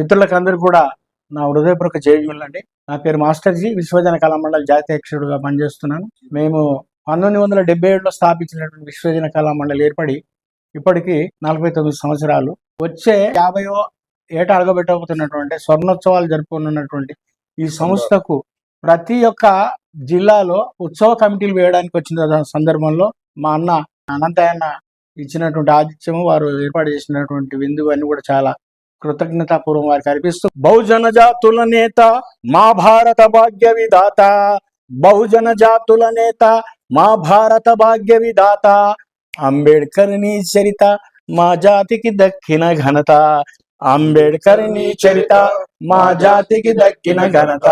మిత్రులకు అందరూ కూడా నా హృదయపూర్వక జయజులండి నా పేరు మాస్టర్ జీ విశ్వజన కళా మండలి జాతీయ అధ్యక్షుడుగా పనిచేస్తున్నాను. మేము పంతొమ్మిది వందల డెబ్బై ఏడులో స్థాపించినటువంటి విశ్వజన కళా మండలి ఏర్పడి ఇప్పటికీ నలభై తొమ్మిది సంవత్సరాలు. వచ్చే యాభైవ ఏట అడగబెట్టబోతున్నటువంటి స్వర్ణోత్సవాలు జరుపుకున్నటువంటి ఈ సంస్థకు ప్రతి ఒక్క జిల్లాలో ఉత్సవ కమిటీలు వేయడానికి వచ్చిన సందర్భంలో మా అన్న అనంతయ్యన్న ఇచ్చినటువంటి ఆతిథ్యము వారు ఏర్పాటు చేసినటువంటి విందు అన్ని కూడా చాలా కృతజ్ఞతాపూర్వం వారికి అర్పిస్తూ బహుజన జాతుల నేత మా భారత భాగ్య విధాత బహుజన జాతుల నేత మా భారత భాగ్య విధాత అంబేడ్కర్ నీ చరిత మా జాతికి దక్కిన ఘనత అంబేడ్కర్ నీ చరిత మా జాతికి దక్కిన ఘనత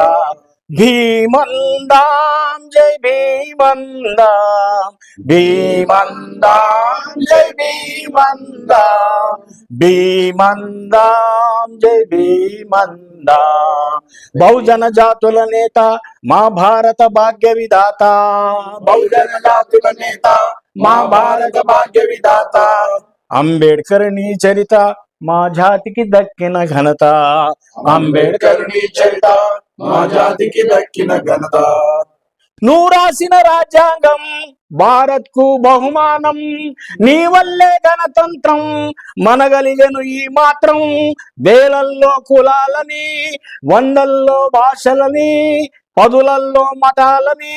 భీమందాం జై భీమందాం భీమందాం జై భీమందాం भीमंदाम जय भीमंदा बहुजन जातुल नेता महाभारत भाग्य विधाता बहुजन जातुल नेता महाभारत भाग्य विधाता आंबेडकरनी चरिता मा तिकी की न घनता। आंबेडकरनी चरिता माझ्या तिकी दक्की न घनता। నువ్వు రాసిన రాజ్యాంగం భారత్కు బహుమానం నీ వల్లే గణతంత్రం మనగలిగను ఈ మాత్రం వేలల్లో కులాలని వందల్లో భాషలని పదులల్లో మతాలని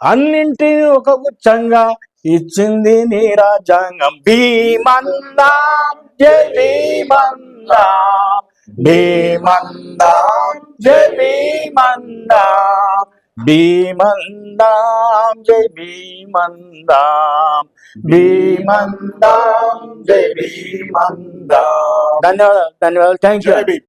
అన్నింటినీ ఒక గుచ్చంగా ఇచ్చింది నీ రాజ్యాంగం. భీమందా జై భీమందా భీమందా జై ഭീമന്താം ജയ് ഭീമന്താം ഭീമന്താം ജയ് ഭീമന്താം ധന്യവാദം ധന്യവാദം താങ്ക് യു